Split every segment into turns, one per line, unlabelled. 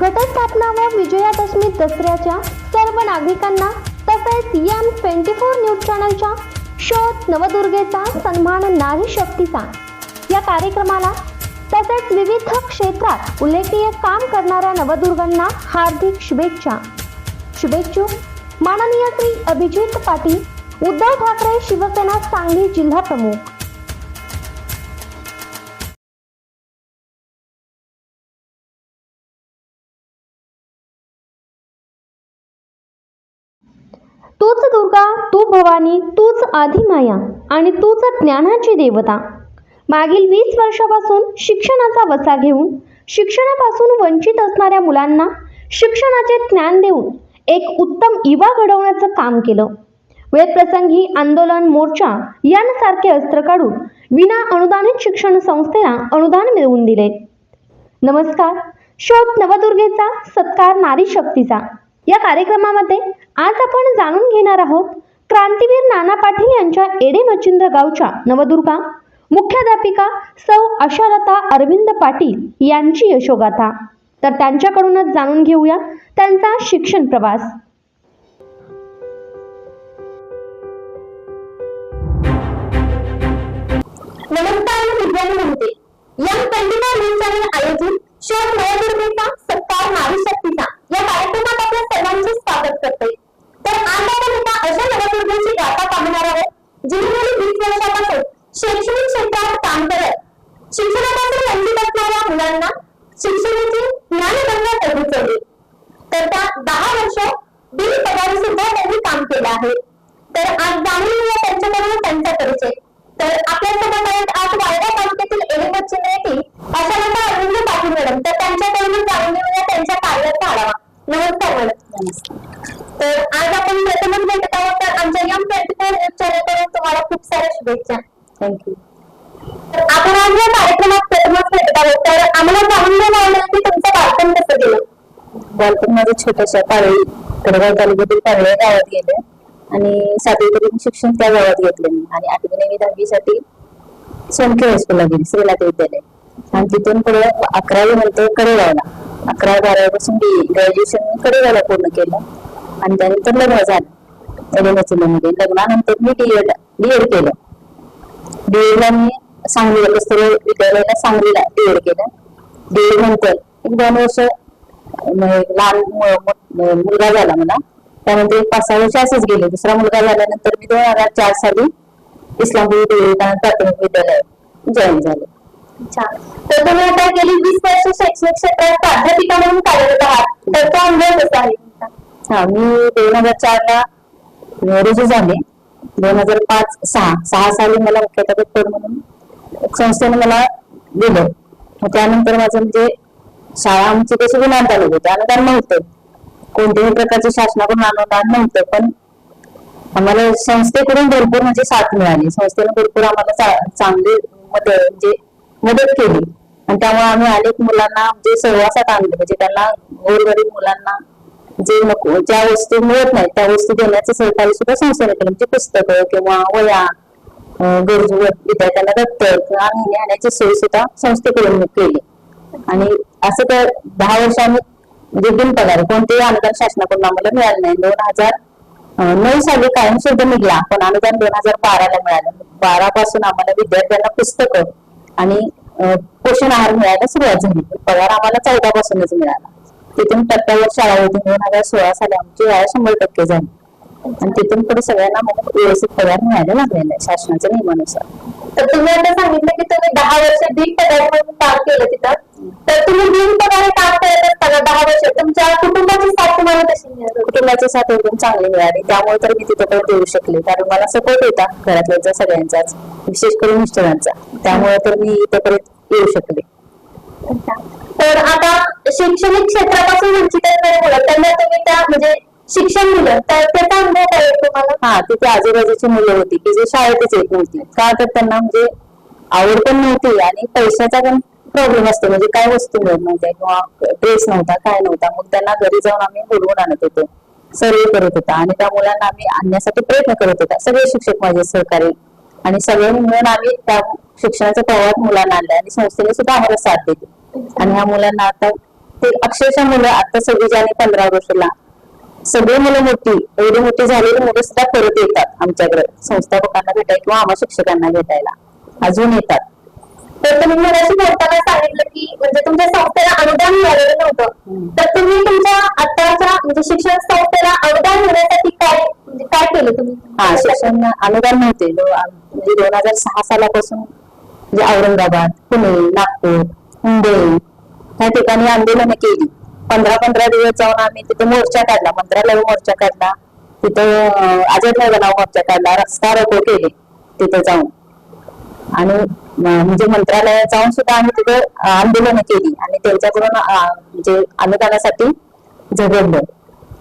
घटस्थापना व विजयादशमी दसऱ्याच्या सर्व नागरिकांना तसेच एम ट्वेंटी फोर न्यूज चॅनलच्या शोध नवदुर्गेचा सन्मान नारी शक्तीचा. या कार्यक्रमाला तसेच विविध क्षेत्रात उल्लेखनीय काम करणाऱ्या नवदुर्गांना हार्दिक शुभेच्छा. शुभेच्छुक माननीय श्री अभिजित पाटील उद्धव ठाकरे शिवसेना सांगली जिल्हा प्रमुख. तूच दुर्गा तू भवानी तूच आधिमाया आणि तूच ज्ञानाची देवता. मागील वीस वर्षापासून शिक्षणाचा वसा घेऊन शिक्षणापासून वंचित असणाऱ्या मुलांना शिक्षणाचे ज्ञान देऊन एक उत्तम युवा घडवण्याचं काम केलं. वेळप्रसंगी आंदोलन मोर्चा यांसारखे अस्त्र काढून विना अनुदानित शिक्षण संस्थेला अनुदान मिळवून दिले. नमस्कार शोध नवदुर्गेचा सत्कार नारी शक्तीचा. या कार्यक्रमामध्ये आज आपण जाणून घेणार आहोत क्रांतीवीर नाना पाटील यांच्या एडे मच्छिंद्र गावच्या नवदुर्गा मुख्याध्यापिका सौ आशालता अरविंद पाटील यांची यशोगाथा. तर त्यांच्याकडूनच जाणून घेऊया त्यांचा शिक्षण प्रवास. नमस्कार या पंडिता आयोजित सत्कार या कार्यक्रमात आपल्या सर्वांचे स्वागत करते. तर आज आपण एका अशा गाथा पाहणार आहोत गेली वीस वर्षापासून शैक्षणिक क्षेत्रात काम करत शिक्षणापासून वंचित असणाऱ्या मुलांना शिक्षणाची ज्ञानगंगा पोहोचवली तर त्या दहा वर्ष पगारी सुद्धा त्यांनी काम केलं आहे. तर आज जाणून त्यांच्याकडून त्यांचा परिचय. तर आपल्यासोबत आहोत तर आम्हाला जाणून घ्यायला तुमचं बालपण कसं गेलं?
बालपण माझं छोट्याशा पारळी कडगाव तालुक्यातील पारळी गावात गेले. आणि सातवीपर्यंत शिक्षण त्या गावात घेतलं मी. आणि आठवी नववी दहावीसाठी सोनके हायस्कूलला गेली श्रीनाथ विद्यालय. आणि तिथून पुढे अकरावी नंतर कडेगावला. अकरावी बारावीपासून बी ग्रॅज्युएशन e. मी कडेगावला पूर्ण केलं. आणि त्यानंतर लग्न झालं. एलिमेचीमध्ये लग्नानंतर मी डीएड डीएड e. केलं. डीएडला e. मी सांगलीला कस्तुरी विद्यालयाला सांगलीला डीएड केलं. डीएड नंतर एक दोन वर्ष लहान मुलगा झाला मला. त्यानंतर एक पाच सहा वर्ष असेच गेले. दुसरा मुलगा झाल्यानंतर मी दोन हजार चार साली इस्लामपूर विवेकानंद प्राथमिक विद्यालय जॉईन झाले.
तर तुम्ही आता गेली वीस वर्ष शैक्षणिक क्षेत्रात प्राध्यापिका म्हणून कार्यरत आहात. तर तो अनुभव कसा आहे?
हा मी दोन हजार चार ला रुजू झाले. दोन हजार पाच सहा सहा साली मला मुख्याध्यापक पद म्हणून संस्थेने मला दिलं. त्यानंतर माझं म्हणजे शाळा आमची कशी विनांतर होती. अनुदान नव्हतं. कोणत्याही प्रकारचे शासनाकडून अनुदान नव्हतं. पण आम्हाला संस्थेकडून भरपूर म्हणजे साथ मिळाली. संस्थेने भरपूर आम्हाला चांगली म्हणजे मदत केली. आणि त्यामुळे आम्ही अनेक मुलांना म्हणजे सहवासात आणले. म्हणजे त्यांना गोरगरीब मुलांना जे नको ज्या वस्तू मिळत नाहीत त्या वस्तू देण्याचं सहकार्य सुद्धा संस्थेने केलं. म्हणजे पुस्तकं किंवा वया गरजू विद्यार्थ्यांना दप्तर किंवा आणण्याची सोय सुद्धा संस्थेकडून केली. आणि असं तर दहा वर्ष आम्ही म्हणजे बिनपगार कोणतेही अनुदान शासनाकडून आम्हाला मिळालं नाही. दोन हजार नऊ साली कायम शुद्ध निघला पण अनुदान दोन हजार बाराला मिळालं. बारा पासून आम्हाला विद्यार्थ्यांना पुस्तकं आणि पोषण आहार मिळायला सुरुवात झाली. पगार आम्हाला चौदा पासूनच मिळाला. तिथून टप्प्यावर शाळा होती. दोन हजार सोळा साली आमची शाळा शंभर टक्के झाली. आणि तिथून पुढे सगळ्यांना मला व्यवस्थित पगार मिळायला लागलेला आहे शासनाच्या नियमानुसार.
तर तुम्ही आता सांगितलं की तुम्ही दहा वर्ष बिन पगार म्हणून काम केलं तिथं. तर तुम्ही बिन पगार काम करत असताना दहा वर्ष तुमच्या कुटुंबाची साथ तुम्हाला कशी होती?
कुटुंबाची साथ एकदम चांगली मिळाली. त्यामुळे तर मी तिथं पण देऊ शकले. कारण मला सपोर्ट होता घरातल्यांचा सगळ्यांचाच विशेष करून मिस्टरांचा. त्यामुळे तर मी इथपर्यंत येऊ शकले.
तर आता शैक्षणिक क्षेत्रापासून वंचित असणारे मुलं त्यांना तुम्ही त्या म्हणजे शिक्षण मुलं. तर त्याचा अनुभव काय तुम्हाला?
हा तिथे आजूबाजूची मुलं होती की जे शाळेतच येत नव्हती. का तर त्यांना म्हणजे आवड पण नव्हती आणि पैशाचा पण प्रॉब्लेम असतो. म्हणजे काय वस्तू मिळत नव्हत्या किंवा ड्रेस नव्हता काय नव्हता. मग त्यांना घरी जाऊन आम्ही बोलवून आणत होतो. सर्वे करत होता आणि त्या मुलांना आम्ही आणण्यासाठी प्रयत्न करत होता. सगळे शिक्षक माझे सहकारी आणि सगळे मिळून आम्ही त्या शिक्षणाच्या प्रवाहात मुलांना आणले आणि संस्थेने सुद्धा आम्हाला साथ दिली. आणि ह्या मुलांना आता ते अक्षरशः मुलं आता सव्वीस आणि पंधरा वर्षाला सगळी मुलं मोठी एवढी मोठी झालेली मुलं सुद्धा परत येतात आमच्याकडे संस्थापकांना भेटायला किंवा आम्हा शिक्षकांना भेटायला. अजून येतात.
तर तुम्ही मगाशी बोलताना सांगितलं की म्हणजे तुमच्या संस्थेला अनुदान मिळालेलं नव्हतं. तर तुम्ही तुमच्या आताच्या म्हणजे शिक्षण संस्थेला अनुदान मिळण्यासाठी काय म्हणजे काय केलं तुम्ही?
हा शिक्षण अनुदान नव्हते. म्हणजे दोन हजार सहा सालापासून म्हणजे औरंगाबाद पुणे नागपूर मुंबई या ठिकाणी आंदोलनं केली. पंधरा पंधरा दिवस जाऊन आम्ही तिथे मोर्चा काढला. मंत्रालय मोर्चा काढला. तिथं अजय आझाद मैदानावर मोर्चा काढला. रस्ता रोको केले तिथे जाऊन. आणि म्हणजे मंत्रालयात जाऊन सुद्धा आम्ही तिथे आंदोलन केली. आणि त्यांच्याकडून म्हणजे अनुदानासाठी झगडलो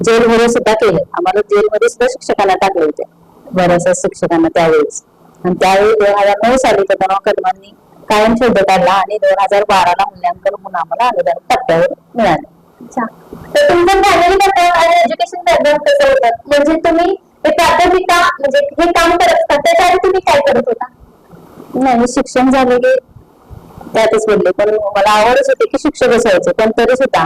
जेलमध्ये सुद्धा केलं. आम्हाला जेलमध्ये सुद्धा शिक्षकांना टाकले होते. बऱ्याचशा शिक्षकांना त्यावेळेस. आणि त्यावेळी दोन हजार नऊ साली कदम कदमांनी कायम शोध काढला आणि दोन हजार बाराला मूल्यांकन म्हणून आम्हाला अनुदान टप्प्यावर मिळाले.
अच्छा. तर तुमचं फॅमिली बॅकग्राऊंड आणि एज्युकेशन बॅकग्राऊंड कसं होतं? म्हणजे तुम्ही हे प्राथमिकता म्हणजे हे काम करत असता त्याच्या आधी तुम्ही काय करत होता?
नाही शिक्षण झाले की त्यातच बोलले पण मला आवडच होते की शिक्षकच व्हायचं पण तरी सुद्धा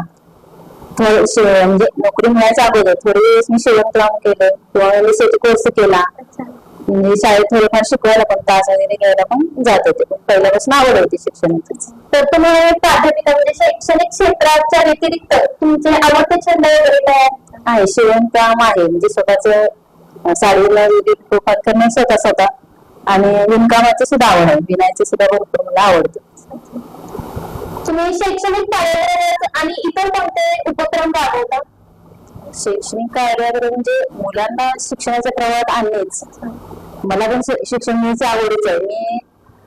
म्हणजे नोकरी मिळायच्या अगोदर थोडे दिवस मी शिवण शिवणकाम केलं किंवा मी शेती कोर्स केला. म्हणजे शाळेत थोडंफार शिकवायला पण तास वगैरे घ्यायला पण जात होते. पण पहिल्यापासून आवड होती शिक्षणाचीच
तर तुम्ही म्हणजे शैक्षणिक क्षेत्राच्या व्यतिरिक्त तुमचे आवडते छंद वगैरे काय?
आहे शिवणकाम आहे. म्हणजे स्वतःच साडीला प्रोफाईल करणे स्वतः स्वतः. आणि विणकामाची सुद्धा आवड आहे. विणायची सुद्धा भरपूर मला आवडतं.
तुम्ही शैक्षणिक कार्य आणि इतर कोणते उपक्रम राबवता?
शैक्षणिक कार्यावर म्हणजे मुलांना शिक्षणाच्या प्रवाहात आणणेच. मला पण शिक्षण घ्यायची आवडच आहे. मी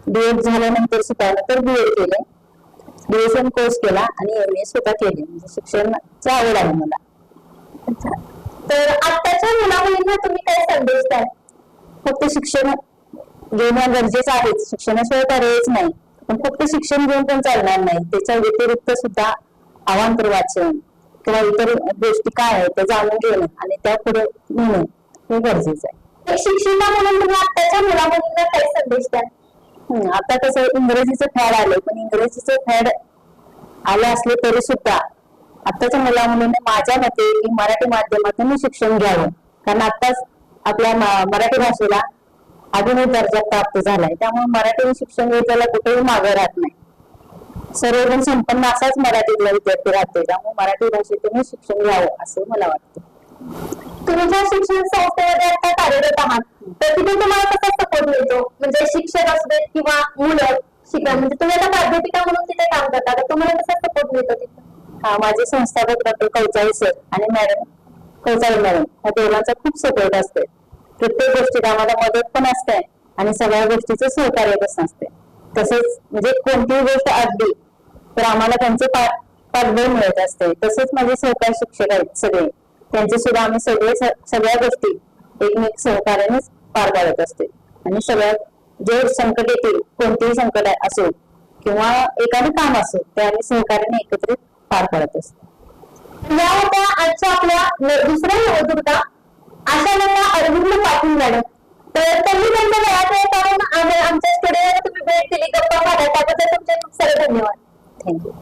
डीएड झाल्यानंतर सुद्धा नंतर बीएड केलं. बीएसएम कोर्स केला आणि एम ए सुद्धा केले. म्हणजे शिक्षणाची आवड आहे मला.
तर आताच्या मुला मुलींना तुम्ही काय संदेश द्याल
फक्त शिक्षण घेणं गरजेचं आहेच. शिक्षणाशिवाय पर्यायच नाही. पण फक्त शिक्षण घेऊन पण चालणार नाही. त्याच्या व्यतिरिक्त सुद्धा अवांतर वाचन किंवा इतर गोष्टी काय आहेत त्या जाणून घेणं आणि त्या पुढे नेणं हे गरजेचं आहे.
एक शिक्षिका म्हणून तुम्ही आताच्या मुलामुलींना काही संदेश
द्या. आता कसं इंग्रजीचं फॅड आलंय पण इंग्रजीचं फॅड आले असले तरी सुद्धा आताच्या मुला मुलींनी माझ्या मते की मराठी माध्यमातून शिक्षण घ्यावं. कारण आताच आपल्या मराठी भाषेला आधुनिक दर्जा प्राप्त झालाय. त्यामुळे मराठी शिक्षण घेतल्याला कुठेही मागे राहत नाही. सर्वजण संपन्न असाच मराठीतला विद्यार्थी राहते त्यामुळे मराठी भाषेतून शिक्षण घ्यावं असं मला वाटतं.
तुम्ही ज्या शिक्षण संस्थेमध्ये आता कार्यरत आहात. तर तिथे तुम्हाला कसा सपोर्ट मिळतो? म्हणजे शिक्षक असू देत किंवा मुलं शिक्षण म्हणजे तुम्ही आता प्राध्यापिका म्हणून तिथे काम करता. तर तुम्हाला कसा सपोर्ट मिळतो तिथे?
हा माझे संस्थापक डॉक्टर कौचाळी सर आणि मॅडम कौचाळी मॅडम या दोघांचा खूप सपोर्ट असते. प्रत्येक गोष्टीत आम्हाला मदत पण असते आणि सगळ्या गोष्टीचं सहकार्य पण असते. तसेच म्हणजे कोणतीही गोष्ट अगदी तर आम्हाला त्यांचे पाठबळ मिळत असते. तसेच माझे सहकार शिक्षक आहेत सगळे. त्यांचे सुद्धा आम्ही सगळे सगळ्या गोष्टी एकमेक सहकार्यानेच पार पाडत असते. आणि सगळ्यात जे संकट येतील कोणतेही संकट असो किंवा एखादं काम असो ते आम्ही सहकार्याने एकत्रित पार पाडत असतो.
या होत्या आजच्या आपल्या दुसऱ्या नवदुर्गा. अशा लता अरविंद पाटील मॅडम. तर त्यांनी त्यांच्या वेळात वेळ काढून आम्ही- आमच्या स्टुडिओला तुम्ही भेट दिली. गप्पा मारा. त्याबद्दल तुमचे खूप सारे धन्यवाद.
थँक्यू.